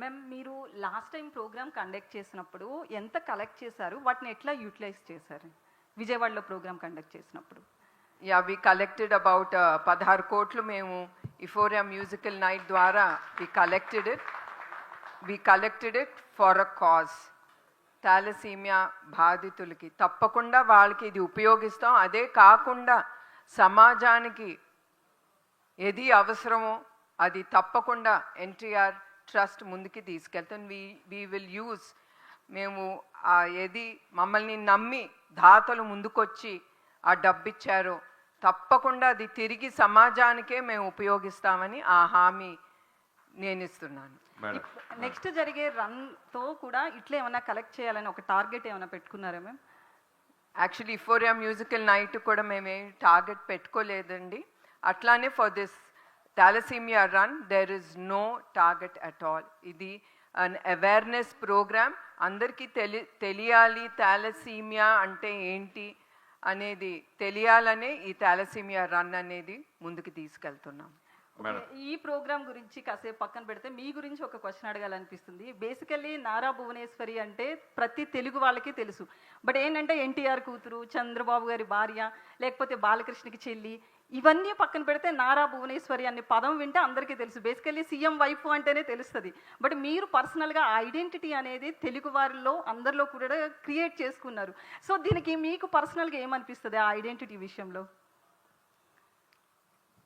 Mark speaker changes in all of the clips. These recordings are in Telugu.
Speaker 1: మ్యామ్ మీరు లాస్ట్ టైం ప్రోగ్రామ్ కండక్ట్ చేసినప్పుడు ఎంత కలెక్ట్ చేశారు? వాటిని ఎట్లా యూటిలైజ్ చేశారు? విజయవాడలో ప్రోగ్రామ్ కండక్ట్ చేసినప్పుడు.
Speaker 2: యా వి కలెక్టెడ్ అబౌట్ పదహారు కోట్లు మేము ఇఫోరియా మ్యూజికల్ నైట్ ద్వారా we collected it we collected it for a cause thalassemia బాధితులకి తప్పకుండా వాళ్ళకి ఇది ఉపయోగిస్తాం. అదే కాకుండా సమాజానికి ఏది అవసరమో అది తప్పకుండా ఎన్టీఆర్ ట్రస్ట్ ముందుకి తీసుకెళ్తాం వి వీ విల్ యూజ్ మేము ఆ ఏది మమ్మల్ని నమ్మి దాతలు ముందుకొచ్చి ఆ డబ్బు ఇచ్చారో తప్పకుండా అది తిరిగి సమాజానికే మేము ఉపయోగిస్తామని ఆ హామీ నేను ఇస్తున్నాను
Speaker 1: నెక్స్ట్ జరిగే రన్తో కూడా ఇట్లా ఏమైనా కలెక్ట్ చేయాలని ఒక టార్గెట్ ఏమైనా పెట్టుకున్నారా ma'am?
Speaker 2: Actually Euphoria musical night కూడా మేమేం టార్గెట్ పెట్టుకోలేదండి. అట్లానే for this thalassemia run there is no target at all ఇది అన్ అవేర్నెస్ ప్రోగ్రామ్ అందరికీ తెలి తెలియాలి థాలసీమియా అంటే ఏంటి అనేది తెలియాలనే ఈ థాలసీమియా రన్ అనేది ముందుకు తీసుకెళ్తున్నాం.
Speaker 1: ఈ ప్రోగ్రామ్ గురించి కాసేపు పక్కన పెడితే మీ గురించి ఒక క్వశ్చన్ అడగాలనిపిస్తుంది. బేసికల్లీ నారా భువనేశ్వరి అంటే ప్రతి తెలుగు వాళ్ళకి తెలుసు. బట్ ఏంటంటే ఎన్టీఆర్ కూతురు చంద్రబాబు గారి భార్య లేకపోతే బాలకృష్ణకి చెల్లి ఇవన్నీ పక్కన పెడితే నారా భువనేశ్వరి అనే పదం వింటే అందరికీ తెలుసు. బేసికల్లీ సీఎం వైఫ్ అంటేనే తెలుస్తుంది. బట్ మీరు పర్సనల్గా ఐడెంటిటీ అనేది తెలుగు వారిలో అందరిలో కూడా క్రియేట్ చేసుకున్నారు. సో దీనికి మీకు పర్సనల్గా ఏమనిపిస్తుంది ఆ ఐడెంటిటీ విషయంలో?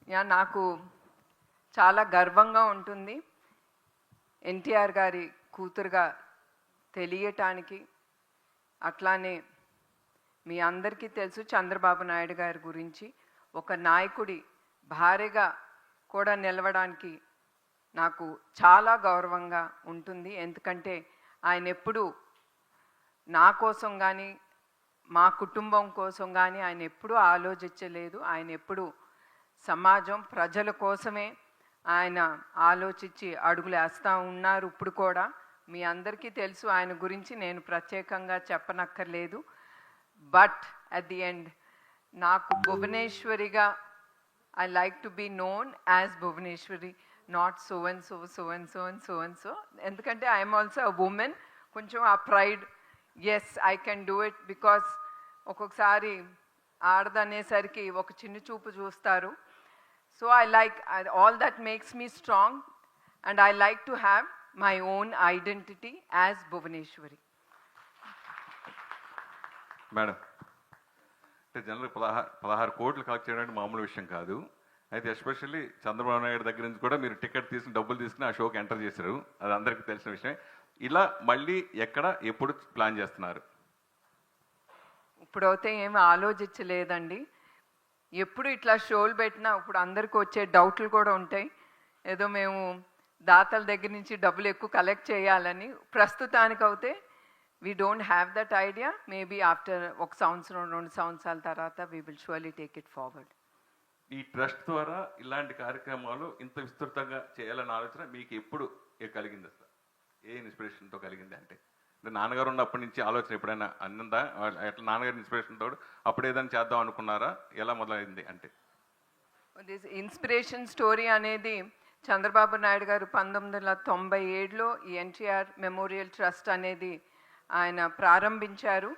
Speaker 2: యా నాకు చాలా గర్వంగా ఉంటుంది ఎన్టీఆర్ గారి కూతురుగా తెలియటానికి. అట్లానే మీ అందరికీ తెలుసు చంద్రబాబు నాయుడు గారి గురించి. ఒక నాయకుడి భార్యగా కూడా నిలవడానికి నాకు చాలా గౌరవంగా ఉంటుంది. ఎందుకంటే ఆయన ఎప్పుడూ నా కోసం కానీ మా కుటుంబం కోసం కానీ ఆయన ఎప్పుడూ ఆలోచించలేదు. ఆయన ఎప్పుడూ సమాజం ప్రజల కోసమే ఆయన ఆలోచించి అడుగులు వేస్తూ ఉన్నారు ఇప్పుడు కూడా. మీ అందరికీ తెలుసు ఆయన గురించి నేను ప్రత్యేకంగా చెప్పనక్కర్లేదు. బట్ అట్ ది ఎండ్ నాకు భువనేశ్వరిగా I like to be known as Bhuvaneswari not so and so so and so and so and so ఎందుకంటే ఐఎమ్ ఆల్సో అ ఉమెన్ కొంచెం ఆ pride yes I can do it because ఒక్కొక్కసారి ఆడదనేసరికి ఒక చిన్న చూపు చూస్తారు. So I like all that makes me strong and I like to have my own identity as Bhuvaneswari.
Speaker 3: Madam అంటే జనరల్ పదహారు పదహారు కోట్లు కలెక్ట్ చేయడం అంటే మామూలు విషయం కాదు. అయితే ఎస్పెషల్లీ చంద్రబాబు నాయుడు దగ్గర నుంచి కూడా మీరు టికెట్ తీసుకుని డబ్బులు తీసుకుని ఆ షోకి ఎంటర్ చేశారు. అది అందరికీ తెలిసిన విషయం ఇలా మళ్ళీ ఎక్కడ ఎప్పుడు ప్లాన్ చేస్తున్నారు?
Speaker 2: ఇప్పుడైతే ఏమి ఆలోచించలేదండి. ఎప్పుడు ఇట్లా షోలు పెట్టినా ఇప్పుడు అందరికి వచ్చే డౌట్లు కూడా ఉంటాయి. ఏదో మేము దాతల దగ్గర నుంచి డబ్బులు ఎక్కువ కలెక్ట్ చేయాలని ప్రస్తుతానికి అయితే we don't have that idea maybe after ఒక సంవత్సరం రెండు సంవత్సరాల తర్వాత we will surely take it forward
Speaker 3: ఈ ట్రస్ట్ ద్వారా ఇలాంటి కార్యక్రమాలు ఇంత విస్తృతంగా చేయాలన్న ఆలోచన మీకు ఎప్పుడు కలిగింది అసలు? ఏ ఇన్స్పిరేషన్తో కలిగింది అంటే? అంటే నాన్నగారు ఉన్నప్పటి నుంచి ఆలోచన ఎప్పుడైనా అన్నందా ఎట్లా నాన్నగారి ఇన్స్పిరేషన్ తోడు అప్పుడు ఏదైనా చేద్దాం అనుకున్నారా? ఎలా మొదలైంది అంటే?
Speaker 2: దిస్ ఇన్స్పిరేషన్ స్టోరీ అనేది చంద్రబాబు నాయుడు గారు పంతొమ్మిది వందల తొంభై ఏడులో ఈ ఎన్టీఆర్ మెమోరియల్ ట్రస్ట్ అనేది ఆయన ప్రారంభించారు.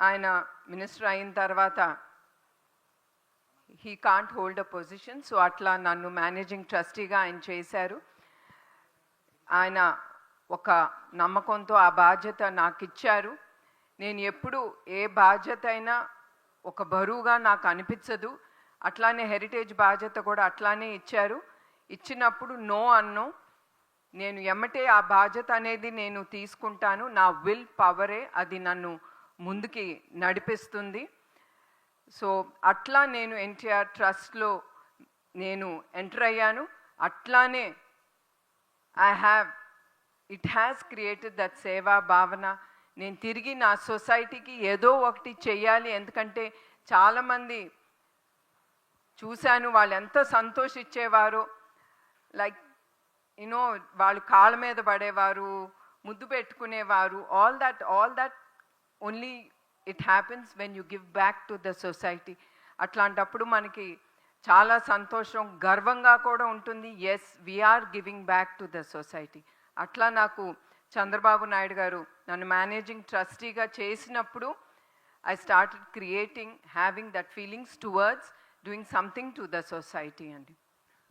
Speaker 2: ఆయన మినిస్టర్ అయిన తర్వాత he can't hold a position so అట్లా నన్ను మేనేజింగ్ ట్రస్టీగా ఆయన చేశారు. ఆయన ఒక నమ్మకంతో ఆ బాధ్యత నాకు ఇచ్చారు. నేను ఎప్పుడు ఏ బాధ్యత అయినా ఒక బరువుగా నాకు అనిపించదు. అట్లానే హెరిటేజ్ బాధ్యత కూడా అట్లానే ఇచ్చారు. ఇచ్చినప్పుడు నో అన్నో. నేను ఎమ్మటే ఆ బాధ్యత అనేది నేను తీసుకుంటాను. నా విల్ పవరే అది నన్ను ముందుకి నడిపిస్తుంది. సో అట్లా నేను ఎన్టీఆర్ ట్రస్ట్లో నేను ఎంటర్ అయ్యాను. అట్లానే I have it has created that సేవా భావన. నేను తిరిగి నా సొసైటీకి ఏదో ఒకటి చేయాలి ఎందుకంటే చాలామంది చూశాను వాళ్ళు ఎంత సంతోషించేవారో. లైక్ యునో వాళ్ళు కాళ్ళ మీద పడేవారు ముద్దు పెట్టుకునేవారు all that all that only it happens when you give back to the society అట్లాంటప్పుడు మనకి చాలా సంతోషం గర్వంగా కూడా ఉంటుంది. Yes we're giving back to the society అట్లా నాకు చంద్రబాబు నాయుడు గారు నన్ను మేనేజింగ్ ట్రస్టీగా చేసినప్పుడు I start creating having that feelings towards doing something to the society అండి.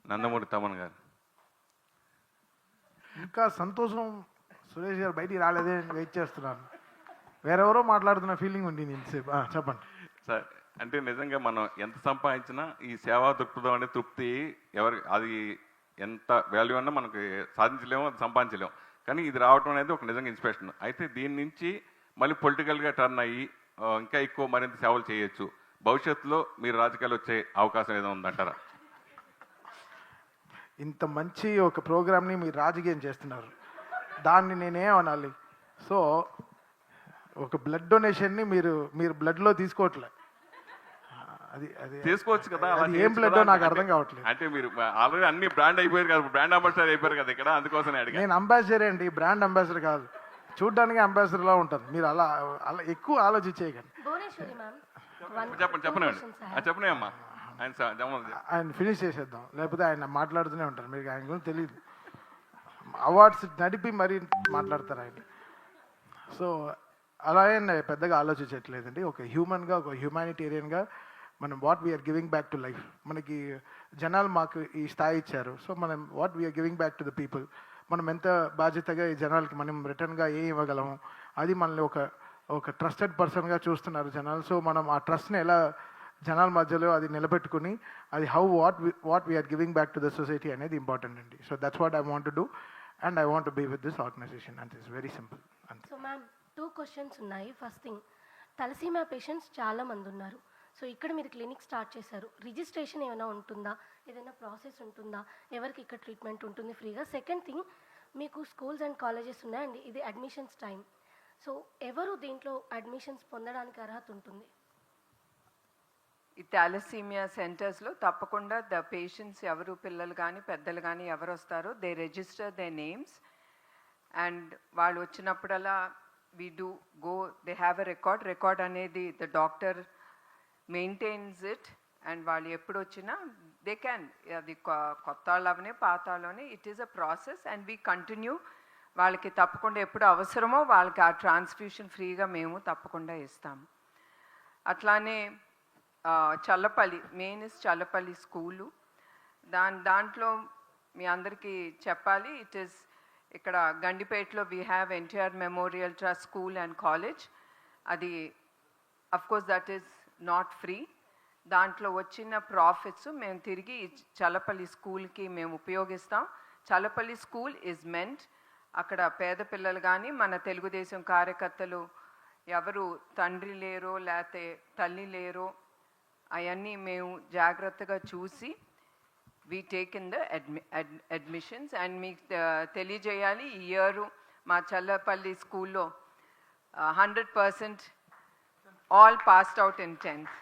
Speaker 3: నందమూరి తమన్ గారు.
Speaker 4: ఇంకా సంతోషం సురేష్ గారు బయటికి రాలేదే అని వెయిట్ చేస్తున్నాను. వేరెవరో మాట్లాడుతున్న ఫీలింగ్ ఉంది ఇంతసేపు. చెప్పండి.
Speaker 3: సార్ అంటే నిజంగా మనం ఎంత సంపాదించినా ఈ సేవా దృక్పథం అనే తృప్తి ఎవరి అది ఎంత వాల్యూ అన్నా మనకి సాధించలేము అది సంపాదించలేము. కానీ ఇది రావటం అనేది ఒక నిజంగా ఇన్స్పిరేషన్ అయితే దీని నుంచి మళ్ళీ పొలిటికల్గా టర్న్ అయ్యి ఇంకా ఎక్కువ మరింత సేవలు చేయొచ్చు. భవిష్యత్తులో మీరు రాజకీయాలు వచ్చే అవకాశం ఏదో ఉందంటారా?
Speaker 4: ఇంత మంచి ఒక ప్రోగ్రామ్ని మీరు రాజకీయం చేస్తున్నారు. దాన్ని నేనేం అనాలి సో ఒక బ్లడ్ డొనేషన్ని మీరు మీరు బ్లడ్లో తీసుకోవట్లే. అది అది
Speaker 3: తీసుకోవచ్చు కదా
Speaker 4: ఏం బ్లడ్ నాకు అర్థం కావట్లేదు.
Speaker 3: అంటే మీరు ఆల్రెడీ అన్ని బ్రాండ్ అయిపోయారు కదా బ్రాండ్ అంబాసిడర్ అయిపోయారు కదా ఇక్కడ అందుకోసమే అడిగా.
Speaker 4: నేను అంబాసిడర్ అండి బ్రాండ్ అంబాసిడర్ కాదు. చూడ్డానికి అంబాసిడర్లా ఉంటాను మీరు అలా అలా ఎక్కువ ఆలోచించేయకండి.
Speaker 3: చెప్పండి చెప్పండి చెప్పనే అమ్మా ఆయన
Speaker 4: ఫినిష్ చేసేద్దాం. లేకపోతే ఆయన మాట్లాడుతూనే ఉంటారు. మీకు ఆయన గురించి తెలియదు అవార్డ్స్ నడిపి మరీ మాట్లాడతారు ఆయన. సో అలాగే పెద్దగా ఆలోచించట్లేదండి. ఒక హ్యూమన్గా ఒక హ్యూమానిటేరియన్గా మనం what we're giving back to life మనకి జనాలు మాకు ఈ స్థాయి ఇచ్చారు. సో మనం what we're giving back to the people మనం ఎంత బాధ్యతగా ఈ జనాలకి మనం రిటర్న్గా ఏం ఇవ్వగలము? అది మనల్ని ఒక ఒక ట్రస్టెడ్ పర్సన్గా చూస్తున్నారు జనాలు. సో మనం ఆ ట్రస్ట్ని ఎలా జనాల మధ్యలో అది నిలబెట్టుకుని అది how what what we're giving back to the society అనేది ఇంపార్టెంట్ అండి. So that's what I want do and I want be with this organization and it's very simple అంతే.
Speaker 5: సో మ్యామ్ టూ క్వశ్చన్స్ ఉన్నాయి. ఫస్ట్ థింగ్ తలసీమా పేషెంట్స్ చాలా మంది ఉన్నారు. సో ఇక్కడ మీరు క్లినిక్ స్టార్ట్ చేశారు. రిజిస్ట్రేషన్ ఏమైనా ఉంటుందా? ఏదైనా ప్రాసెస్ ఉంటుందా? ఎవరికి ఇక్కడ ట్రీట్మెంట్ ఉంటుంది ఫ్రీగా సెకండ్ థింగ్ మీకు స్కూల్స్ అండ్ కాలేజెస్ ఉన్నాయండి. ఇది అడ్మిషన్స్ టైం సో ఎవరు దీంట్లో అడ్మిషన్స్ పొందడానికి అర్హత ఉంటుంది?
Speaker 2: ఈ థాలసీమియా సెంటర్స్లో తప్పకుండా ద పేషెంట్స్ ఎవరు పిల్లలు కానీ పెద్దలు కానీ ఎవరు వస్తారో they register they names and వాళ్ళు వచ్చినప్పుడల్లా we do go they have a record record అనేది the doctor maintains it and వాళ్ళు ఎప్పుడు వచ్చినా దే క్యాన్ అది కొత్త వాళ్ళు అవనే పాత వాళ్ళనే it is a process and we continue వాళ్ళకి తప్పకుండా ఎప్పుడు అవసరమో వాళ్ళకి ఆ ట్రాన్స్ఫ్యూషన్ ఫ్రీగా మేము తప్పకుండా ఇస్తాము. అట్లానే Challapalli main is Challapalli school. దాని దాంట్లో మీ అందరికీ చెప్పాలి ఇట్ ఈస్ ఇక్కడ గండిపేటలో we have NTR memorial trust school and college అది course that is not free దాంట్లో వచ్చిన ప్రాఫిట్స్ మేము తిరిగి చల్లపల్లి స్కూల్కి మేము ఉపయోగిస్తాం. చల్లపల్లి స్కూల్ ఇస్ మెంట్ అక్కడ పేద పిల్లలు కానీ మన తెలుగుదేశం కార్యకర్తలు ఎవరు తండ్రి లేరో లేకపోతే తల్లి లేరో అవన్నీ మేము జాగ్రత్తగా చూసి వీ టేక్ ఇన్ ద అడ్మి అడ్మిషన్స్ అండ్ మీకు తెలియజేయాలి. ఈ ఇయర్ మా చల్లపల్లి స్కూల్లో hundred percent all passed out in tenth